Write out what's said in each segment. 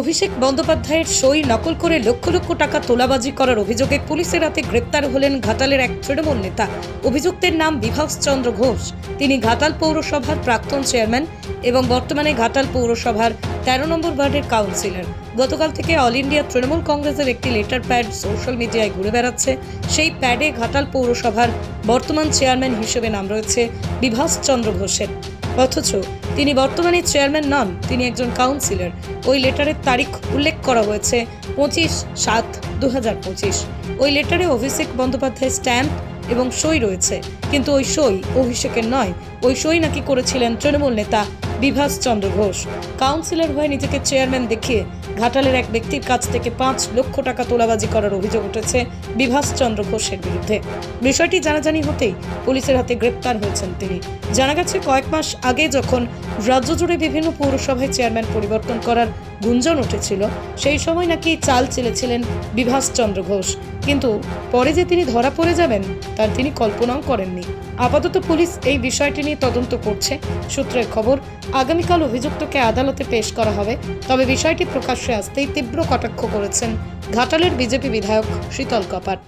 অভিষেক বন্দ্যোপাধ্যায়ের সই নকল করে লক্ষ লক্ষ টাকা তোলাবাজি করার অভিযোগে পুলিশের হাতে গ্রেপ্তার হলেন ঘাটালের এক তৃণমূল নেতা। অভিযুক্তের নাম বিভাস চন্দ্র ঘোষ। তিনি ঘাটাল পৌরসভার প্রাক্তন চেয়ারম্যান এবং বর্তমানে ঘাটাল পৌরসভার তেরো নম্বর ওয়ার্ডের কাউন্সিলর। গতকাল থেকে অল ইন্ডিয়া তৃণমূল কংগ্রেসের একটি লেটার প্যাড সোশ্যাল মিডিয়ায় ঘুরে বেড়াচ্ছে। সেই প্যাডে ঘাটাল পৌরসভার বর্তমান চেয়ারম্যান হিসেবে নাম রয়েছে বিভাস চন্দ্র ঘোষের। অথচ তিনি বর্তমানে চেয়ারম্যান নন, তিনি একজন কাউন্সিলর। ওই লেটারের তারিখ উল্লেখ করা হয়েছে পঁচিশ সাত দু হাজার পঁচিশ। ওই লেটারে অভিষেক বন্দ্যোপাধ্যায় স্ট্যাম্প এবং সই রয়েছে। কিন্তু ওই সই অভিষেকের নয়, ওই সই নাকি করেছিলেন তৃণমূল নেতা বিভাস চন্দ্র ঘোষ। কাউন্সিলর হয়ে নিজেকে চেয়ারম্যান দেখিয়ে ঘাটালের এক ব্যক্তির কাছ থেকে পাঁচ লক্ষ টাকা তোলাবাজি করার অভিযোগ উঠেছে বিভাস চন্দ্র ঘোষের বিরুদ্ধে। বিষয়টি জানাজানি হতেই পুলিশের হাতে গ্রেপ্তার হয়েছেন তিনি। জানা গেছে, কয়েক মাস আগে যখন রাজ্য জুড়ে বিভিন্ন পৌরসভায় চেয়ারম্যান পরিবর্তন করার গুঞ্জন উঠেছিল, সেই সময় নাকি চাল চেলেছিলেন বিভাস চন্দ্র ঘোষ। কিন্তু পরে যে তিনি ধরা পড়ে যাবেন, তার তিনি কল্পনাও করেননি। আপাতত পুলিশ এই বিষয়টি নিয়ে তদন্ত করছে। সূত্রের খবর আগামীকাল অভিযুক্তকে আদালতে পেশ করা হবে। তবে বিষয়টি প্রকাশ্যে আসতেই তীব্র কটাক্ষ করেছেন ঘাটালের বিজেপি বিধায়ক শীতল কপাট।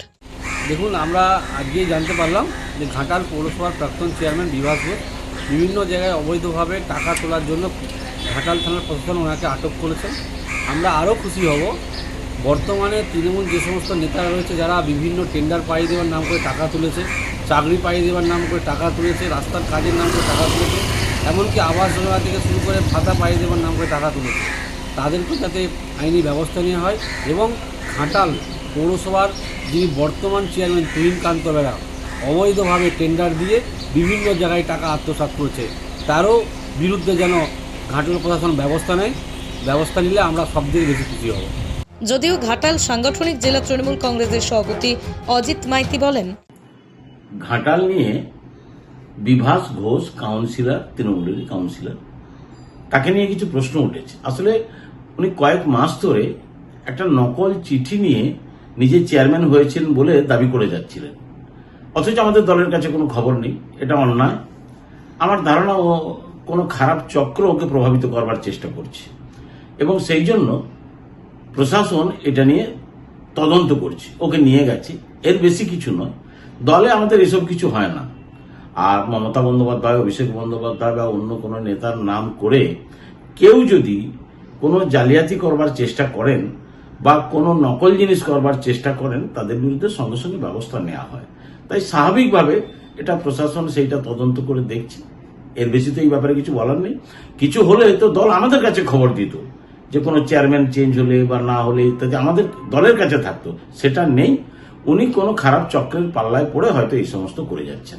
দেখুন, আমরা আজকে জানতে পারলাম যে ঘাটাল পৌরসভার প্রাক্তন চেয়ারম্যান ঘোষ বিভিন্ন জায়গায় অবৈধভাবে টাকা তোলার জন্য ঘাটাল থানার প্রশাসন ওনাকে আটক করেছেন। আমরা আরও খুশি হব। বর্তমানে তৃণমূল যে সমস্ত নেতারা রয়েছে, যারা বিভিন্ন টেন্ডার পাইয়ে দেওয়ার নাম করে টাকা তুলেছে, চাকরি পাইয়ে দেওয়ার নাম করে টাকা তুলেছে, রাস্তার কাজের নাম করে টাকা তুলেছে এমনকি আবাস যোজনা থেকে শুরু করে ভাতা পাইয়ে দেওয়ার নাম করে টাকা তুলেছে। তাদেরকে যাতে আইনি ব্যবস্থা নেওয়া হয় এবং ঘাটাল পৌরসভার যিনি বর্তমান চেয়ারম্যান তুহিন কান্ত বেরা অবৈধভাবে টেন্ডার দিয়ে বিভিন্ন জায়গায় টাকা আত্মসাৎ করেছে তারও বিরুদ্ধে যেন ঘাটাল প্রশাসন ব্যবস্থা নেয় ব্যবস্থা নিলে আমরা সবথেকে বেশি খুশি হব। যদিও ঘাটাল সাংগঠনিক জেলা তৃণমূল কংগ্রেসের সভাপতি অজিত মাইতি বলেন ঘাটাল নিয়ে বিভাস ঘোষ কাউন্সিলর তৃণমূলের কাউন্সিলর তাকে নিয়ে কিছু প্রশ্ন উঠেছে। আসলে উনি কয়েক মাস ধরে একটা নকল চিঠি নিয়ে নিজে চেয়ারম্যান হয়েছেন বলে দাবি করে যাচ্ছিলেন। অথচ আমাদের দলের কাছে কোনো খবর নেই, এটা অন্যায়। আমার ধারণা, ও কোনো খারাপ চক্র ওকে প্রভাবিত করবার চেষ্টা করছে। এবং সেই জন্য প্রশাসন এটা নিয়ে তদন্ত করছে, ওকে নিয়ে গেছে। এর বেশি কিছু নয়। দলে আমাদের এসব কিছু হয় না। আর মমতা বন্দ্যোপাধ্যায়, অভিষেক বন্দ্যোপাধ্যায় বা অন্য কোনো নেতার নাম করে কেউ যদি কোনো জালিয়াতি করবার চেষ্টা করেন বা কোনো নকল জিনিস করবার চেষ্টা করেন, তাদের বিরুদ্ধে সঙ্গে সঙ্গে ব্যবস্থা নেওয়া হয়। তাই স্বাভাবিকভাবে এটা প্রশাসন সেইটা তদন্ত করে দেখছে। এর বেশি তো এই ব্যাপারে কিছু বলার নেই। কিছু হলে তো দল আমাদের কাছে খবর দিত যে কোনো চেয়ারম্যান চেঞ্জ হলে বা না হলে ইত্যাদি আমাদের দলের কাছে থাকতো। সেটা নেই। উনি কোনো খারাপ চক্রের পাল্লায় পড়ে হয়তো এই সমস্ত করে যাচ্ছেন।